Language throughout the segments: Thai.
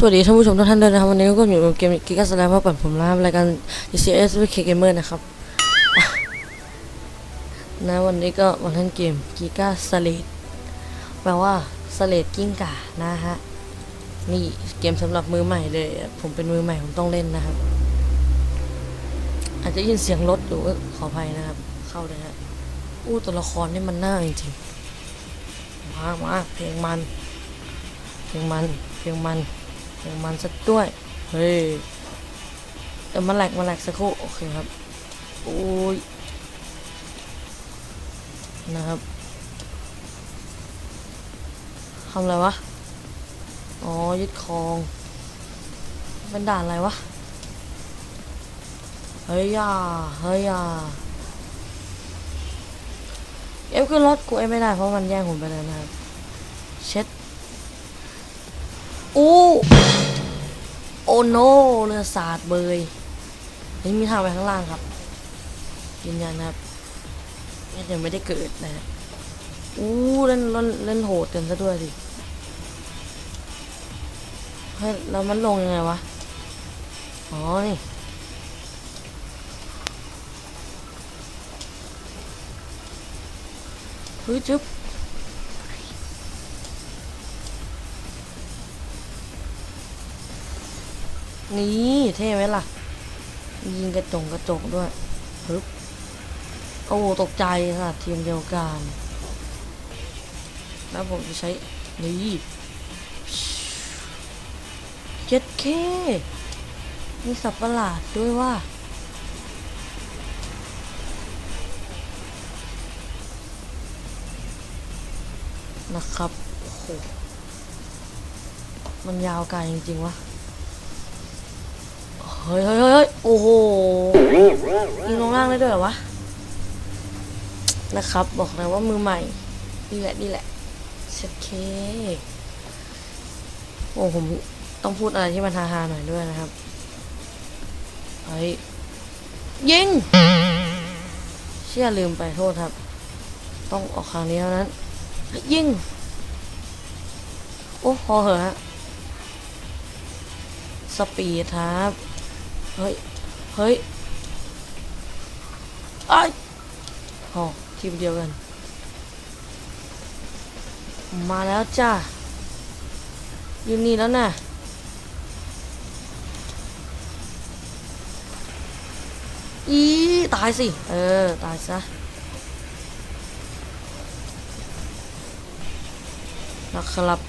สวัสดีท่านผู้ชมทุกท่านด้วยนะครับวันนี้ก็อยู่กับเกมกิกาสแลมมาปั่นผมนะครับรายการ GCS v k Gamer นะครับนะวันนี้ก็มาเล่นเกมกิกาสเลดแปลว่าสเลดกิ้งก่านะฮะนี่เกมสำหรับมือใหม่เลย ผมเป็นมือใหม่ผมต้องเล่นนะครับ อาจจะยินเสียงรถอยู่ก็ขออภัยนะครับ เข้าเลยฮะอู้ตัวละครนี่มันน่าจริงๆมามาเพลงมัน เพลงมันเพลงมัน เพลงมันสักด้วย เฮ้ยเดี๋ยวมาแหลกมาแหลกสักครู่โอเคครับ โอ้ย นะครับทำอะไรวะ อ๋อ ยึดครอง เป็นด่านอะไรวะ เฮ้ยย่าเฮ้ยย่าเอ็มขึ้นรถกูเอ็มไม่ได้เพราะมันแย่งผมไปแล้วนะครับ เช็ด อู้ โอ้โนเรือสาดเบยนี่มีทางไปข้างล่างครับยืนยันนะครับยังไม่ได้เกิดนะอู้เล่นเล่นเล่นโหดกันซะด้วยสิเฮ้ยแล้วมันลงยังไงวะ อ๋อ นี่เฮ้ยจึ๊บ นี่เท่ไหมล่ะ ยิงกระจงกระจกด้วยปึ๊บโอ้ตกใจค่ะทีมเดียวกัน แล้วผมจะใช้ นี่เจ็ดเคมีสับประหลาดด้วยว่านะครับโอ้โหมันยาวไกลจริงๆวะ ฮ้ยเฮ้ยเฮ้ยเฮ้ยโอ้โหยิงลงล่างได้ด้วยเหรอวะ นะครับ บอกเลยว่ามือใหม่ นี่แหละนี่แหละเช็ดเคโอ้ผมต้องพูดอะไรที่มันฮาๆหน่อยด้วยนะครับ เฮ้ย ยิง เชื่อลืมไปโทษครับ ต้องออกครั้งนี้เท่านั้น ยิง โอ้พอเหอะฮะสปีดครับ เฮ้ย เฮ้ยไอ้โอ้ทีมเดียวกัน มาแล้วจ้าอยู่นี่แล้วนะอีตายสิ เออ ตายซะ นะครับ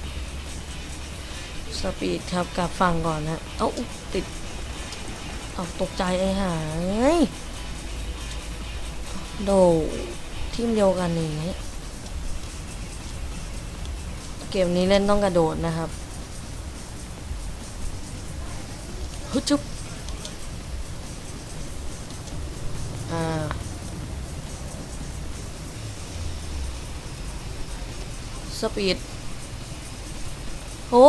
สปีดครับกลับฝั่งก่อนนะ เอ้าติด เอาตกใจไอ้ห่ายโดทีมเดียวกันนี่เกมนี้เล่นต้องกระโดดนะครับฮึจุ๊บอ่าสปีดโอ้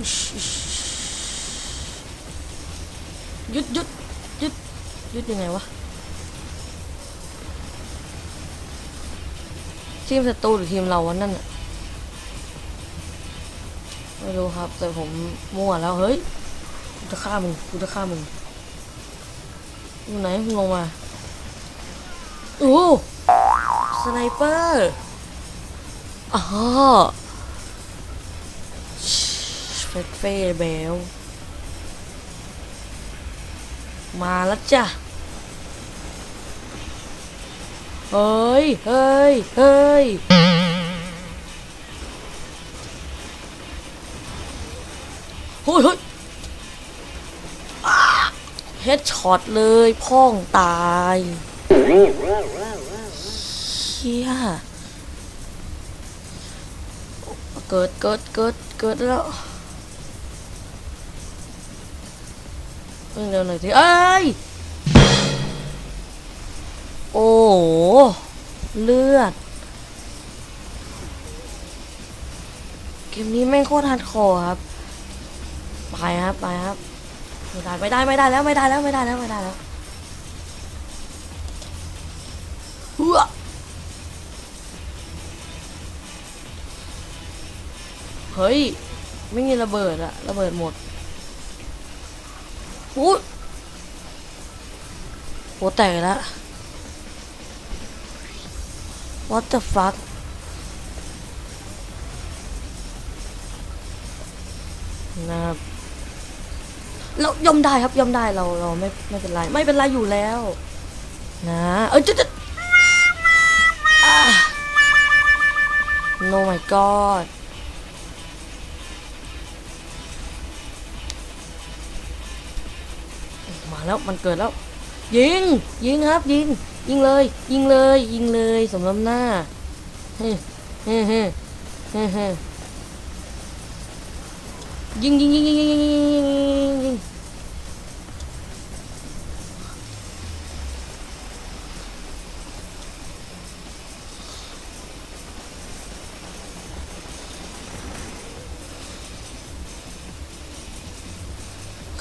ยุดหยุดหยุดหยุดยังไงวะทีมศัตรูหรือทีมเราวะนั่นอะไม่รู้ครับ แต่ผมมั่วแล้วเฮ้ยกูจะฆ่ามึงกูจะฆ่ามึงอยู่ไหนมึงลงมาโอ้สไนเปอร์อ๋อ เฟดเฟ่เบล มาแล้วจ้ะ เฮ้ย เฮ้ย เฮ้ย เฮ้ยเฮ้ยเฮดช็อตเลยพ่องตายเฮียเกิดเกิดเกิดเกิดแล้ว วิ่งเร็วหน่อยสิเอ้ย โอ้เลือด เกมนี้ไม่โคตรฮัร์ดคอครับ ไปครับ ไปครับ ไม่ได้ไม่ได้ไม่ได้แล้วไม่ได้แล้วไม่ได้แล้วไม่ได้แล้วเฮ้อเฮ้ย ไม่มีระเบิดอะระเบิดหมด อุ้ยโหแตกแล้ว what the fuck นะครับเรายอมได้ครับยอมได้เราเราไม่ไม่เป็นไรไม่เป็นไรอยู่แล้ว นะเอ้ยจะจะอ่า no my god มาแล้วมันเกิดแล้ว ยิง ยิงครับ ยิง ยิงเลย ยิงเลย ยิงเลยสมน้ำหน้าเฮ้เฮ้เฮ้เฮ้ยยิงยิงยิงยิงยิงยิงยิงยิง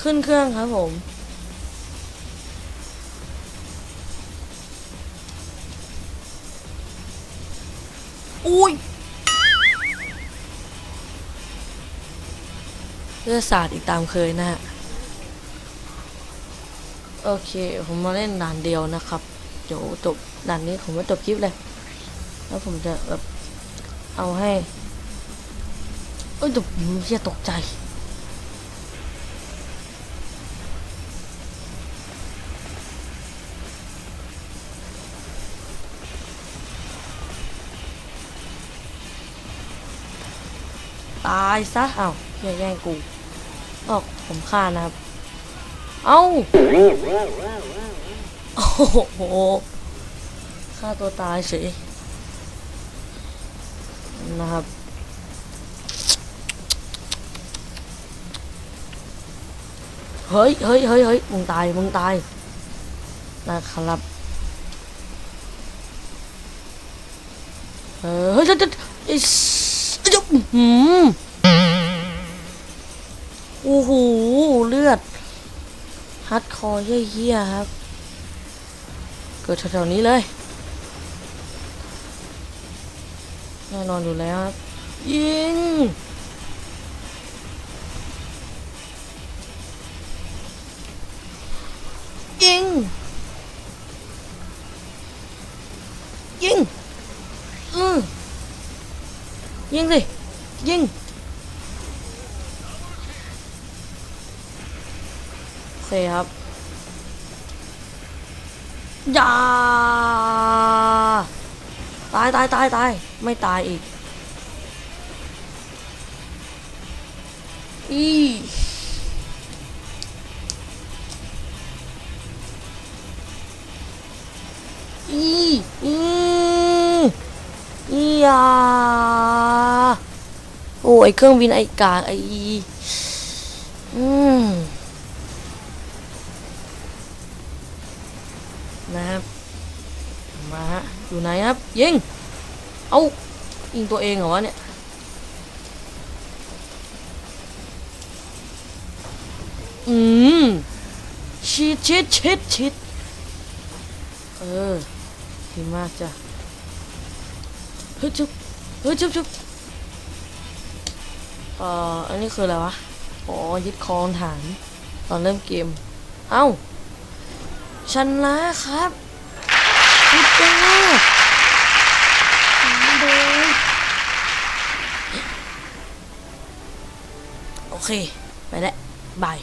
ขึ้นเครื่องครับผม อุ้ยเลือดสาดอีกตามเคยนะฮะ โอเค ผมมาเล่นด่านเดียวนะครับ เดี๋ยวจบด่านนี้ผมไม่จบคลิปเลย แล้วผมจะแบบเอาให้ เอ้ยแต่ผมเฮียตกใจ ตายซะอ้าวเฮียแย่งกูออกผมฆ่านะครับ เอ้าโอ้โหฆ่าตัวตายเฉยนะครับเฮ้ยเฮ้ยเฮ้ยเฮ้ยมึงตาย มึงตาย นะครับ เออเฮ้ยจะจะอิสจะ หืมโอ้โหเลือดฮัดคอเยี่ยๆครับ เกิดแถวๆนี้เลยแน่นอนอยู่แล้วครับ ยิง ยิง ยิง อือยิงสิ ยิงโอเคครับอย่าตายตายตายตายไม่ตายอีก อีอีอีอียา อ้ไอเครื่องบินไอกากไออีอืมนะครับมาฮะอยู่ไหนครับ ยิง เอายิงตัวเองเหรอวะเนี่ยอืมชิดชิดชิดชิดเออดีมากจ้ะเฮ้ยจุ๊บเฮ้ยจุ๊บจุ๊บ เอ่ออันนี้คืออะไรวะ อ๋อ ยึดครองฐาน ตอนเริ่มเกม เอ้าชนะครับสุดยอดเลยโอเค ไปแล้วบาย